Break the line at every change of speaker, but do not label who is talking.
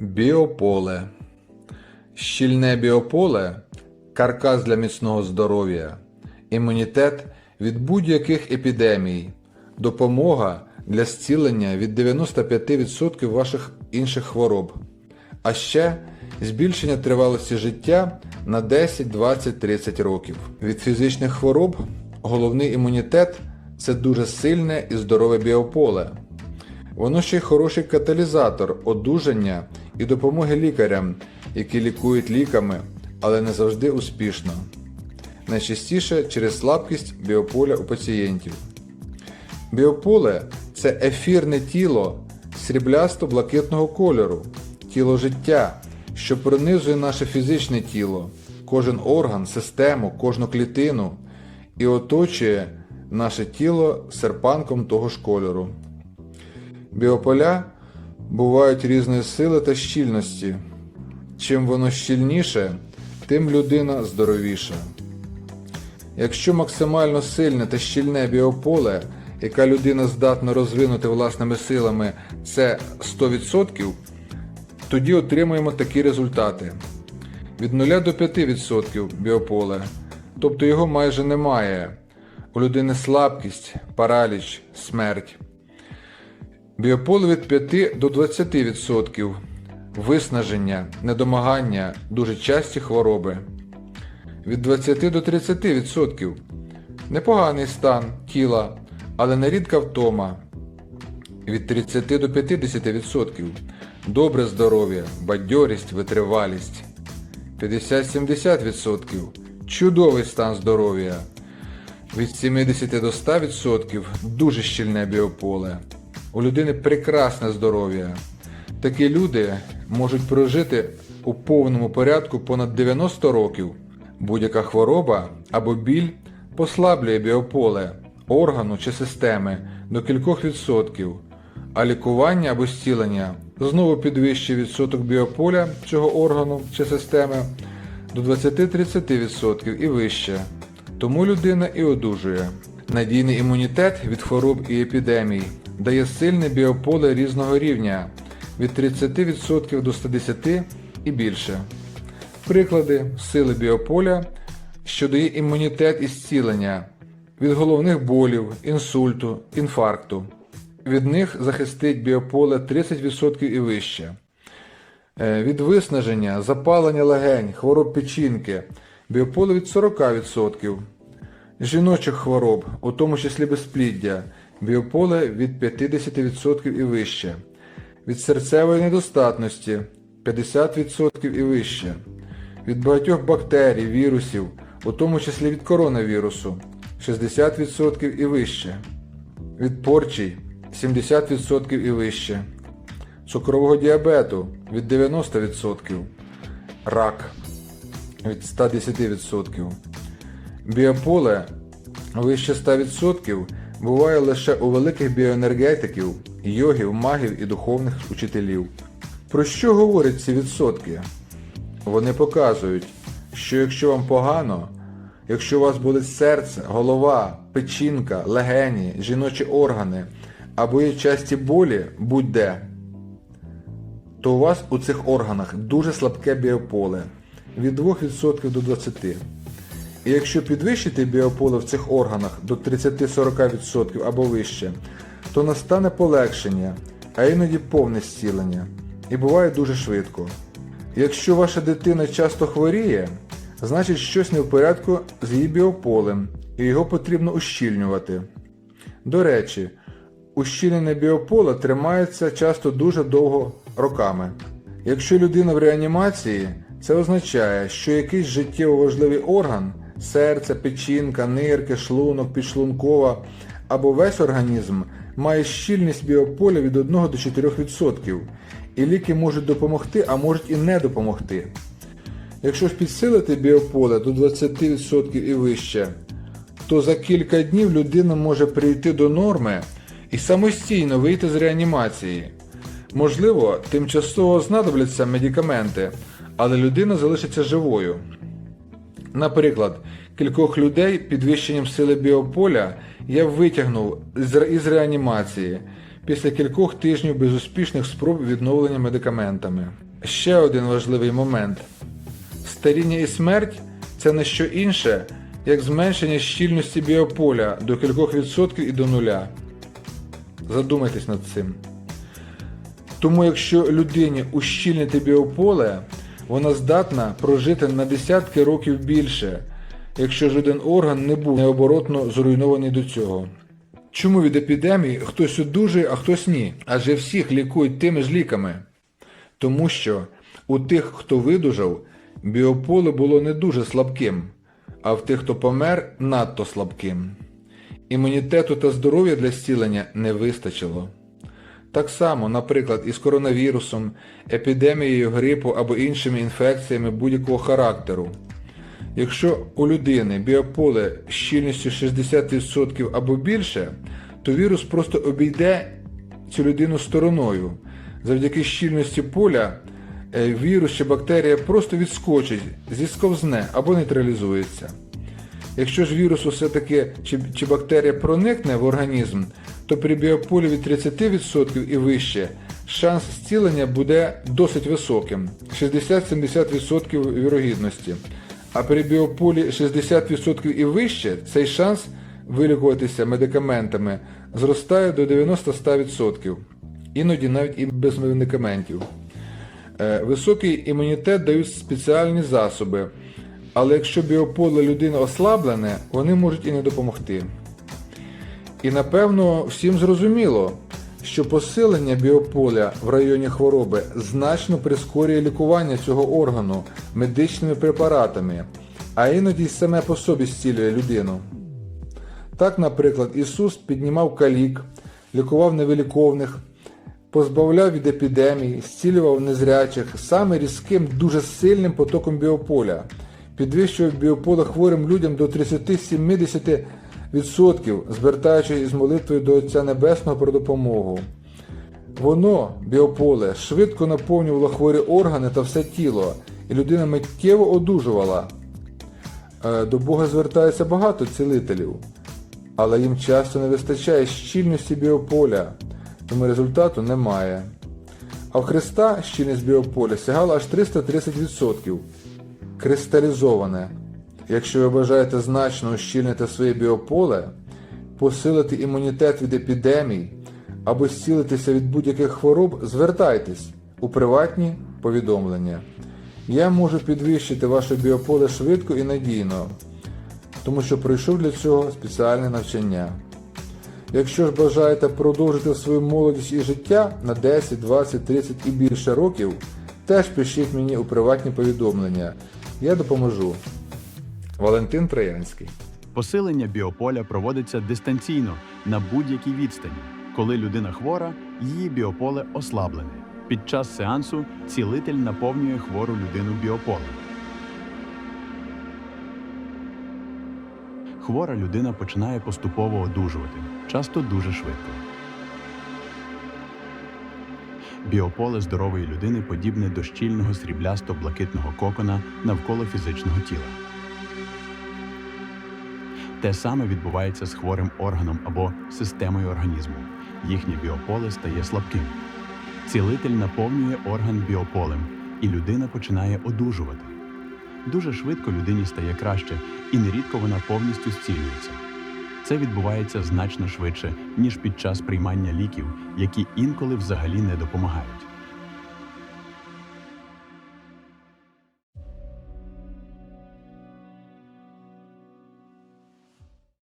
Біополе. Щільне біополе каркас для міцного здоров'я, імунітет від будь-яких епідемій, допомога для зцілення від 95% ваших інших хвороб, а ще збільшення тривалості життя на 10, 20, 30 років. Від фізичних хвороб головний імунітет це дуже сильне і здорове біополе. Воно ще й хороший каталізатор одужання і допомоги лікарям, які лікують ліками, але не завжди успішно. Найчастіше через слабкість біополя у пацієнтів. Біополе це ефірне тіло сріблясто-блакитного кольору, тіло життя, що пронизує наше фізичне тіло, кожен орган, систему, кожну клітину і оточує наше тіло серпанком того ж кольору. Біополя бувають різної сили та щільності. Чим воно щільніше, тим людина здоровіша. Якщо максимально сильне та щільне біополе, яке людина здатна розвинути власними силами, це 100%, тоді отримуємо такі результати. Від 0 до 5% біополе, тобто його майже немає. У людини слабкість, параліч, смерть. Біополе від 5 до 20%. Виснаження, недомагання, дуже часті хвороби. Від 20 до 30%. Непоганий стан тіла, але нерідка втома. Від 30 до 50%. Добре здоров'я, бадьорість, витривалість. 50-70%. Чудовий стан здоров'я. Від 70 до 100% дуже щільне біополе. У людини прекрасне здоров'я. Такі люди можуть прожити у повному порядку понад 90 років. Будь-яка хвороба або біль послаблює біополе, органу чи системи до кількох відсотків, а лікування або зцілення знову підвищує відсоток біополя цього органу чи системи до 20-30% і вище. Тому людина і одужує. Надійний імунітет від хвороб і епідемій дає сильне біополе різного рівня від 30% до 110% і більше. Приклади сили біополя, що дає імунітет і зцілення від головних болів, інсульту, інфаркту. Від них захистить біополе 30% і вище. Е, Від виснаження, запалення легень, хвороб печінки, біополе від 40%. Жіночих хвороб, у тому числі безпліддя, біополе від 50% і вище. Від серцевої недостатності 50% і вище. Від багатьох бактерій, вірусів, у тому числі від коронавірусу 60% і вище. Від порчій 70% і вище. Цукрового діабету від 90%. Рак від 110%. Біополе вище 100% буває лише у великих біоенергетиків, йогів, магів і духовних учителів. Про що говорять ці відсотки? Вони показують, що якщо вам погано, якщо у вас болить серце, голова, печінка, легені, жіночі органи або є часті болі будь-де, то у вас у цих органах дуже слабке біополе від 2% до 20%. І якщо підвищити біополе в цих органах до 30-40% або вище, то настане полегшення, а іноді повне зцілення. І буває дуже швидко. Якщо ваша дитина часто хворіє, значить щось не в порядку з її біополем, і його потрібно ущільнювати. До речі, ущільнене біополе тримається часто дуже довго роками. Якщо людина в реанімації, це означає, що якийсь життєво важливий орган серце, печінка, нирки, шлунок, підшлункова або весь організм має щільність біополя від 1 до 4%, і ліки можуть допомогти, а можуть і не допомогти. Якщо ж підсилити біополе до 20% і вище, то за кілька днів людина може прийти до норми і самостійно вийти з реанімації. Можливо, тимчасово знадобляться медикаменти, але людина залишиться живою. Наприклад, кількох людей підвищенням сили біополя я витягнув із реанімації після кількох тижнів безуспішних спроб відновлення медикаментами. ще один важливий момент. Старіння і смерть це не що інше, як зменшення щільності біополя до кількох відсотків і до нуля. Задумайтесь над цим. Тому якщо людині ущільнити біополе, вона здатна прожити на десятки років більше, якщо жоден орган не був необоротно зруйнований до цього. Чому від епідемії хтось одужує, а хтось ні? Адже всіх лікують тими ж ліками. Тому що у тих, хто видужав, біополе було не дуже слабким, а в тих, хто помер, надто слабким. Імунітету та здоров'я для зцілення не вистачило. Так само, наприклад, із коронавірусом, епідемією грипу або іншими інфекціями будь-якого характеру. Якщо у людини біополе з щільністю 60% або більше, то вірус просто обійде цю людину стороною. Завдяки щільності поля е, вірус чи бактерія просто відскочить, зісковзне або нейтралізується. Якщо ж вірус все-таки чи, чи бактерія проникне в організм, то при біополі від 30% і вище шанс зцілення буде досить високим 60-70% вірогідності. А при біополі 60% і вище цей шанс вилікуватися медикаментами зростає до 90-100%, іноді навіть і без медикаментів. Е, Високий імунітет дають спеціальні засоби, але якщо біополе людини ослаблене, вони можуть і не допомогти. І напевно всім зрозуміло, що посилення біополя в районі хвороби значно прискорює лікування цього органу медичними препаратами, а іноді й саме по собі зцілює людину. Так, наприклад, Ісус піднімав калік, лікував невиліковних, позбавляв від епідемій, зцілював незрячих саме різким, дуже сильним потоком біополя, підвищував біополе хворим людям до 30-70%, звертаючись із молитвою до Отця Небесного про допомогу. Воно, біополе, швидко наповнювало хворі органи та все тіло, і людина миттєво одужувала. Е, До Бога звертається багато цілителів, але їм часто не вистачає щільності біополя, тому результату немає. А в Христа щільність біополя сягала аж 330%. Кристалізоване. Якщо ви бажаєте значно ущільнити своє біополе, посилити імунітет від епідемій або зцілитися від будь-яких хвороб, звертайтесь у приватні повідомлення. Я можу підвищити ваше біополе швидко і надійно, тому що пройшов для цього спеціальне навчання. Якщо ж бажаєте продовжити свою молодість і життя на 10, 20, 30 і більше років, теж пишіть мені у приватні повідомлення. Я допоможу. Валентин Троянський.
Посилення біополя проводиться дистанційно на будь-якій відстані. Коли людина хвора, її біополе ослаблене. Під час сеансу цілитель наповнює хвору людину біополем. Хвора людина починає поступово одужувати, часто дуже швидко. Біополе здорової людини подібне до щільного сріблясто-блакитного кокона навколо фізичного тіла. Те саме відбувається з хворим органом або системою організму. Їхнє біополе стає слабким. Цілитель наповнює орган біополем, і людина починає одужувати. Дуже швидко людині стає краще, і нерідко вона повністю зцілюється. Це відбувається значно швидше, ніж під час приймання ліків, які інколи взагалі не допомагають.